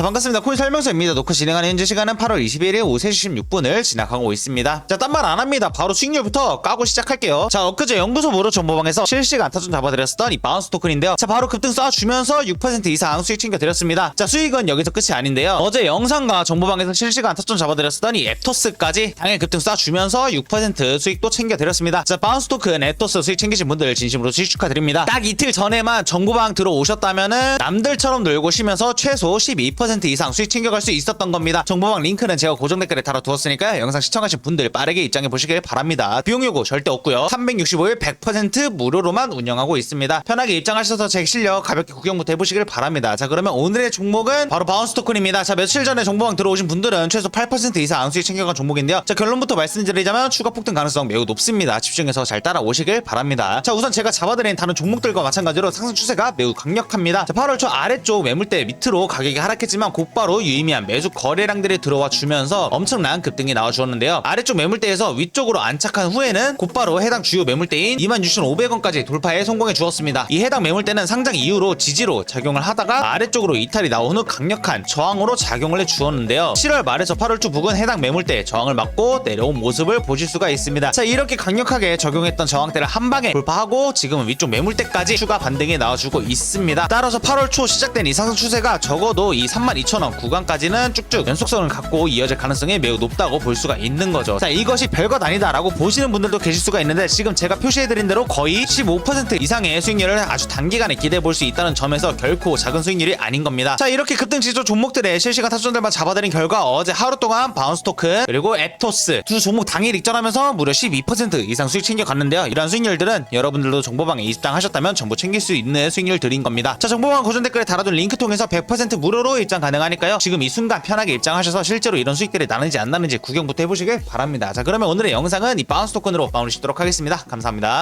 자 반갑습니다. 코인 설명서입니다. 녹화 진행하는 현재 시간은 8월 21일 오후 3시 16분을 지나가고 있습니다. 자 딴 말 안 합니다. 바로 수익률부터 까고 시작할게요. 자 엊그제 연구소 무료 정보방에서 실시간 안타점 잡아드렸었던 이 바운스 토큰인데요. 자 바로 급등 쏴주면서 6% 이상 수익 챙겨드렸습니다. 자 수익은 여기서 끝이 아닌데요. 어제 영상과 정보방에서 실시간 안타점 잡아드렸었던 이 앱토스까지 당일 급등 쏴주면서 6% 수익도 챙겨드렸습니다. 자 바운스 토큰 앱토스 수익 챙기신 분들 진심으로 수익 축하드립니다. 딱 이틀 전에만 정보방 들어오셨다면은 남들처럼 놀고 쉬면서 최소 12% 이상 수익 챙겨갈 수 있었던 겁니다. 정보방 링크는 제가 고정 댓글에 달아두었으니까요. 영상 시청하신 분들 빠르게 입장해 보시길 바랍니다. 비용 요구 절대 없고요. 365일 100% 무료로만 운영하고 있습니다. 편하게 입장하셔서 제 실력 가볍게 구경부터 해보시길 바랍니다. 자 그러면 오늘의 종목은 바로 바운스 토큰입니다. 자 며칠 전에 정보방 들어오신 분들은 최소 8% 이상 수익 챙겨간 종목인데요. 자 결론부터 말씀드리자면 추가 폭등 가능성 매우 높습니다. 집중해서 잘 따라오시길 바랍니다. 자 우선 제가 잡아드린 다른 종목들과 마찬가지로 상승 추세가 매우 강력합니다. 자 8월 초 아래쪽 매물대 밑으로 가격이 하락했지만 곧바로 유의미한 매수 거래량들이 들어와 주면서 엄청난 급등이 나와 주었는데요. 아래쪽 매물대에서 위쪽으로 안착한 후에는 곧바로 해당 주요 매물대인 26,500원까지 돌파에 성공해 주었습니다. 이 해당 매물대는 상장 이후로 지지로 작용을 하다가 아래쪽으로 이탈이 나온 후 강력한 저항으로 작용을 해 주었는데요. 7월 말에서 8월 초 부근 해당 매물대 저항을 막고 내려온 모습을 보실 수가 있습니다. 자 이렇게 강력하게 적용했던 저항대를 한 방에 돌파하고 지금은 위쪽 매물대까지 추가 반등이 나와주고 있습니다. 따라서 8월 초 시작된 이 상승 추세가 적어도 이 32,000원 구간까지는 쭉쭉 연속성을 갖고 이어질 가능성이 매우 높다고 볼 수가 있는 거죠. 자 이것이 별것 아니다라고 보시는 분들도 계실 수가 있는데 지금 제가 표시해드린 대로 거의 15% 이상의 수익률을 아주 단기간에 기대해 볼 수 있다는 점에서 결코 작은 수익률이 아닌 겁니다. 자 이렇게 급등 지수 종목들의 실시간 타점들만 잡아드린 결과 어제 하루 동안 바운스 토큰 그리고 앱토스 두 종목 당일 익절하면서 무려 12% 이상 수익 챙겨갔는데요. 이러한 수익률들은 여러분들도 정보방에 입장하셨다면 전부 챙길 수 있는 수익률들인 겁니다. 자 정보방 고정 댓글에 달아둔 링크 통해서 100% 무료로 입장 가능하니까요. 지금 이 순간 편하게 입장하셔서 실제로 이런 수익들이 나는지 안 나는지 구경부터 해보시길 바랍니다. 자 그러면 오늘의 영상은 이 바운스 토큰으로 마무리 짓도록 하겠습니다. 감사합니다.